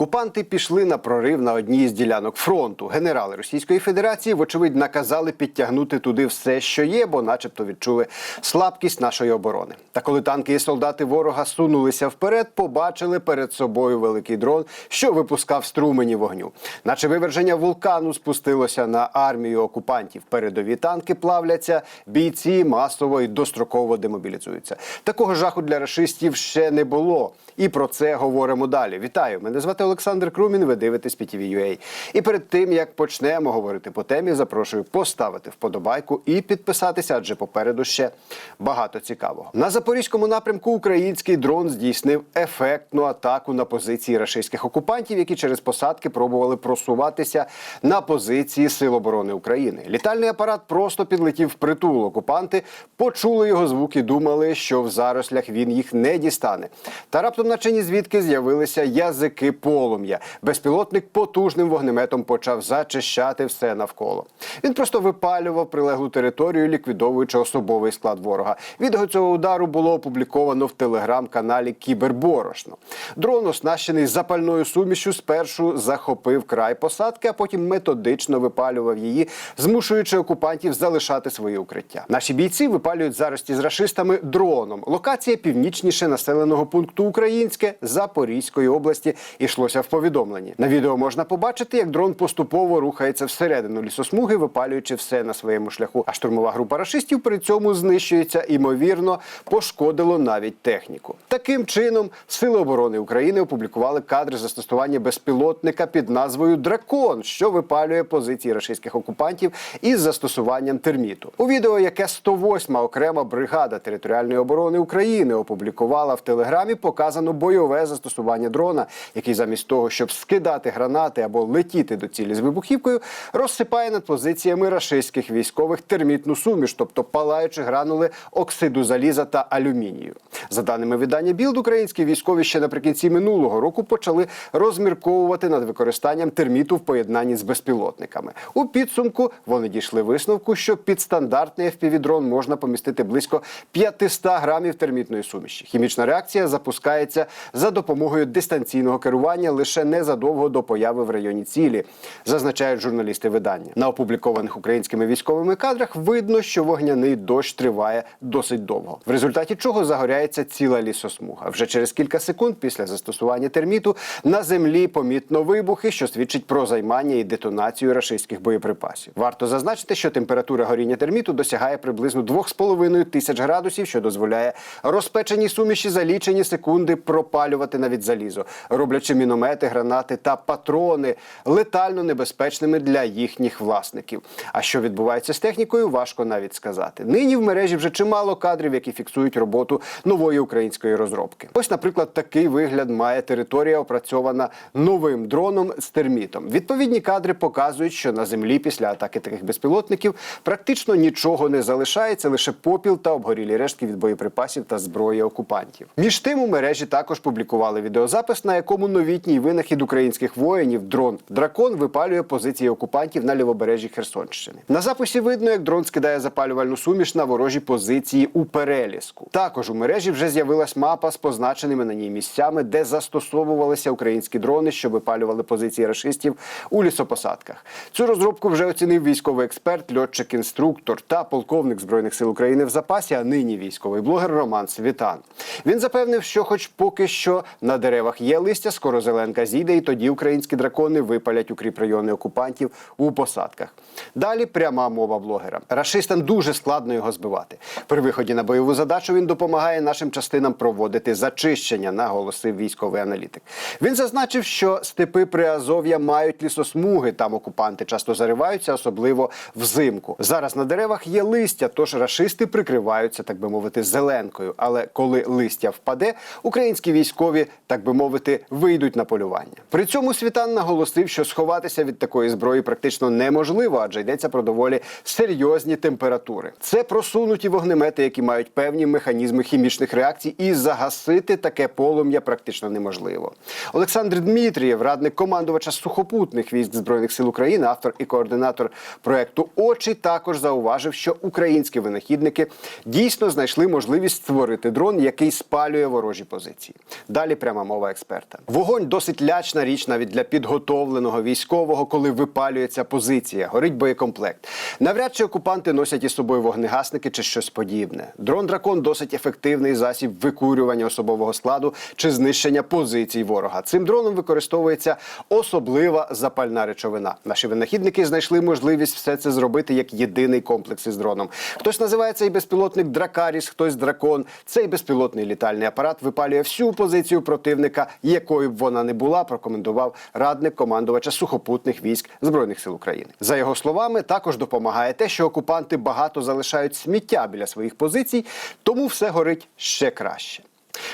Окупанти пішли на прорив на одній з ділянок фронту. Генерали Російської Федерації, вочевидь, наказали підтягнути туди все, що є, бо, начебто, відчули слабкість нашої оборони. Та коли танки і солдати ворога сунулися вперед, побачили перед собою великий дрон, що випускав струмені вогню. Наче виверження вулкану спустилося на армію окупантів. Передові танки плавляться, бійці масово і достроково демобілізуються. Такого жаху для рашистів ще не було. І про це говоримо далі. Вітаю! Мене звати Олександр Крумін. Ви дивитесь PTV.ua. І перед тим як почнемо говорити по темі, запрошую поставити вподобайку і підписатися, адже попереду ще багато цікавого. На запорізькому напрямку український дрон здійснив ефектну атаку на позиції рашистських окупантів, які через посадки пробували просуватися на позиції Сил оборони України. Літальний апарат просто підлетів в притул. Окупанти почули його звук і думали, що в зарослях він їх не дістане. Та раптом, наче ні звідки з'явилися язики полум'я. Безпілотник потужним вогнеметом почав зачищати все навколо. Він просто випалював прилеглу територію, ліквідовуючи особовий склад ворога. Відео цього удару було опубліковано в телеграм-каналі Кіберборошно. Дрон, оснащений запальною сумішю, спершу захопив край посадки, а потім методично випалював її, змушуючи окупантів залишати свої укриття. Наші бійці випалюють зарості з рашистами дроном. Локація північніше населеного пункту Українське Запорізької області йшлося в повідомленні. На відео можна побачити, як дрон поступово рухається всередину лісосмуги, випалюючи все на своєму шляху. А штурмова група рашистів при цьому знищується імовірно пошкодило навіть техніку. Таким чином, сили оборони України опублікували кадри застосування безпілотника під назвою Дракон, що випалює позиції рашистських окупантів із застосуванням терміту. У відео, яке 108-ма окрема бригада територіальної оборони України опублікувала в телеграмі, показано бойове застосування дрона, який замість того, щоб скидати гранати або летіти до цілі з вибухівкою, розсипає над позиціями рашистських військових термітну суміш, тобто палаючи гранули оксиду заліза та алюмінію. За даними видання Білд, українські військові ще наприкінці минулого року почали розмірковувати над використанням терміту в поєднанні з безпілотниками. У підсумку вони дійшли висновку, що під стандартний FPV-дрон можна помістити близько 500 грамів термітної суміші. Хімічна реакція запускається за допомогою дистанційного керування лише незадовго до появи в районі цілі, зазначають журналісти видання. На опублікованих українськими військовими кадрах видно, що вогняний дощ триває досить довго, в результаті чого загоряється ціла лісосмуга. Вже через кілька секунд після застосування терміту на землі помітно вибухи, що свідчить про займання і детонацію рашистських боєприпасів. Варто зазначити, що температура горіння терміту досягає приблизно 2,5 тисяч градусів, що дозволяє розпеченій суміші за лічені секунди пропалювати навіть залізо, роблячи міномети, гранати та патрони летально небезпечними для їхніх власників. А що відбувається з технікою, важко навіть сказати. Нині в мережі вже чимало кадрів, які фіксують роботу нової української розробки. Ось, наприклад, такий вигляд має територія, опрацьована новим дроном з термітом. Відповідні кадри показують, що на землі після атаки таких безпілотників практично нічого не залишається, лише попіл та обгорілі рештки від боєприпасів та зброї окупантів. Між тим у мережі також публікували відеозапис, на якому новітній винахід українських воїнів дрон Дракон випалює позиції окупантів на лівобережжі Херсонщини. На записі видно, як дрон скидає запалювальну суміш на ворожі позиції у переліску. Також у мережі вже з'явилась мапа з позначеними на ній місцями, де застосовувалися українські дрони, що випалювали позиції рашистів у лісопосадках. Цю розробку вже оцінив військовий експерт, льотчик-інструктор та полковник збройних сил України в запасі, а нині військовий блогер Роман Світан. Він запевнив, що, хоч поки що на деревах є листя, скоро зеленка зійде, і тоді українські дракони випалять укріп райони окупантів у посадках. Далі пряма мова блогера. Рашистам дуже складно його збивати. При виході на бойову задачу він допомагає нашим частинам проводити зачищення, наголосив військовий аналітик. Він зазначив, що степи Приазов'я мають лісосмуги. Там окупанти часто зариваються, особливо взимку. Зараз на деревах є листя, тож рашисти прикриваються, так би мовити, зеленкою. Але коли листя впаде, українські військові, так би мовити, вийдуть на полювання. При цьому світан наголосив, що сховатися від такої зброї практично неможливо, адже йдеться про доволі серйозні температури. Це просунуті вогнемети, які мають певні механізми хімічних реакцій, і загасити таке полум'я практично неможливо. Олександр Дмитрієв, радник командувача сухопутних військ збройних сил України, автор і координатор проекту Очі, також зауважив, що українські винахідники дійсно знайшли можливість створити дрон, який спалює ворожі позиції. Далі пряма мова експерта. Вогонь досить лячна річ навіть для підготовленого військового, коли випалюється позиція, горить боєкомплект. Навряд чи окупанти носять із собою вогнегасники чи щось подібне. Дрон дракон досить ефективний засіб викурювання особового складу чи знищення позицій ворога. Цим дроном використовується особлива запальна речовина. Наші винахідники знайшли можливість все це зробити як єдиний комплекс із дроном. Хтось називає цей безпілотник Дракаріс, хтось дракон. Цей безпілотний літальний апарат випалює всю позицію противника, якою б вона не була, прокоментував радник командувача сухопутних військ збройних сил України. За його словами, також допомагає те, що окупанти багато залишають сміття біля своїх позицій, тому все горить ще краще.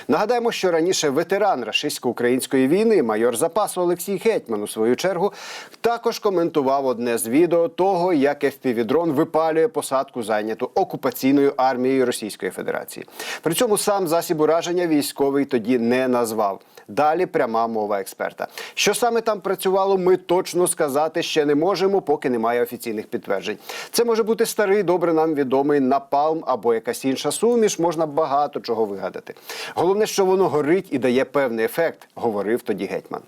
Нагадаємо, що раніше ветеран рашистсько-української війни, майор запасу Олексій Гетьман, у свою чергу, також коментував одне з відео того, як FPV-дрон випалює посадку, зайняту окупаційною армією Російської Федерації. При цьому сам засіб ураження військовий тоді не назвав. Далі пряма мова експерта. Що саме там працювало, ми точно сказати ще не можемо, поки немає офіційних підтверджень. Це може бути старий, добре нам відомий напалм або якась інша суміш. Можна багато чого вигадати. Головне, що воно горить і дає певний ефект, говорив тоді гетьман.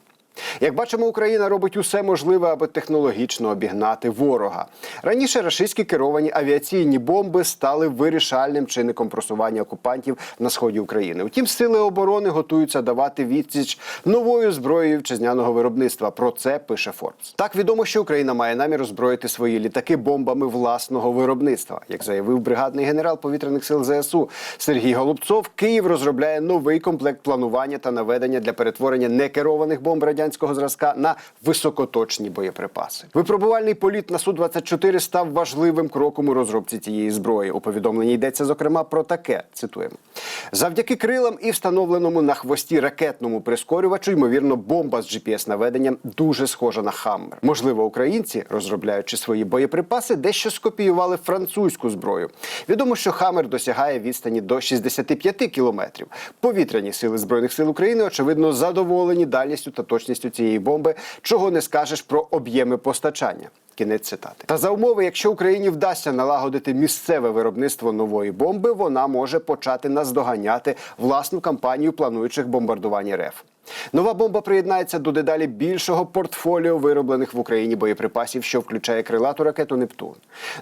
Як бачимо, Україна робить усе можливе, аби технологічно обігнати ворога. Раніше рашистські керовані авіаційні бомби стали вирішальним чинником просування окупантів на сході України. Втім, сили оборони готуються давати відсіч новою зброєю вітчизняного виробництва. Про це пише Форбс. Так відомо, що Україна має намір озброїти свої літаки бомбами власного виробництва. Як заявив бригадний генерал повітряних сил ЗСУ Сергій Голубцов, Київ розробляє новий комплект планування та наведення для перетворення некерованих бомб радянського зразка на високоточні боєприпаси. Випробувальний політ на су 24 став важливим кроком у розробці цієї зброї. У повідомленні йдеться зокрема про таке. Цитуємо завдяки крилам і встановленому на хвості ракетному прискорювачу, ймовірно, бомба з gps наведенням дуже схожа на Хаммер. Можливо, українці, розробляючи свої боєприпаси, дещо скопіювали французьку зброю. Відомо, що Хаммер досягає відстані до 65 кілометрів. Повітряні сили збройних сил України очевидно задоволені дальністю та точністю цієї бомби, чого не скажеш про об'єми постачання. Кінець цитати. Та за умови, якщо Україні вдасться налагодити місцеве виробництво нової бомби, вона може почати наздоганяти власну кампанію плануючих бомбардувань РФ. Нова бомба приєднається до дедалі більшого портфоліо вироблених в Україні боєприпасів, що включає крилату ракету Нептун,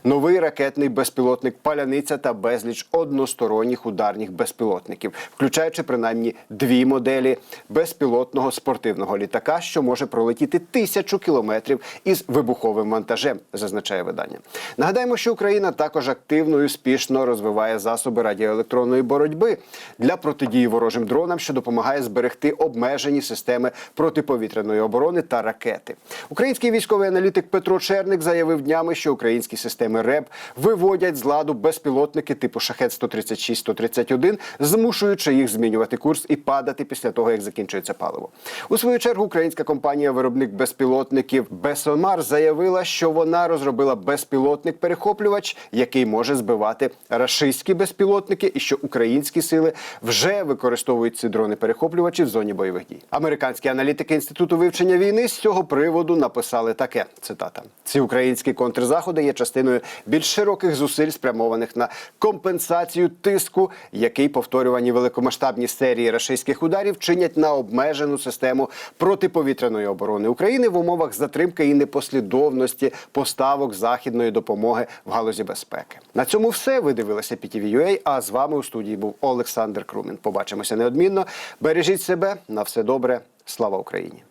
новий ракетний безпілотник Паляниця та безліч односторонніх ударних безпілотників, включаючи принаймні дві моделі безпілотного спортивного літака, що може пролетіти тисячу кілометрів із вибуховим вантажем, зазначає видання. Нагадаємо, що Україна також активно і успішно розвиває засоби радіоелектронної боротьби для протидії ворожим дронам, що допомагає зберегти обмеження системи протиповітряної оборони та ракети. Український військовий аналітик Петро Черник заявив днями, що українські системи РЕБ виводять з ладу безпілотники типу шахет 136 131 змушуючи їх змінювати курс і падати після того, як закінчується паливо. У свою чергу українська компанія-виробник безпілотників Бесомар заявила, що вона розробила безпілотник-перехоплювач, який може збивати рашистські безпілотники, і що українські сили вже використовують ці дрони-перехоплювачі в зоні бойових дій. Американські аналітики інституту вивчення війни з цього приводу написали таке: цитата: ці українські контрзаходи є частиною більш широких зусиль, спрямованих на компенсацію тиску, який повторювані великомасштабні серії рашистських ударів чинять на обмежену систему протиповітряної оборони України в умовах затримки і непослідовності поставок західної допомоги в галузі безпеки. На цьому все. Ви дивилися PTV.ua, А з вами у студії був Олександр Крумін. Побачимося неодмінно. Бережіть себе на все добре. Слава Україні!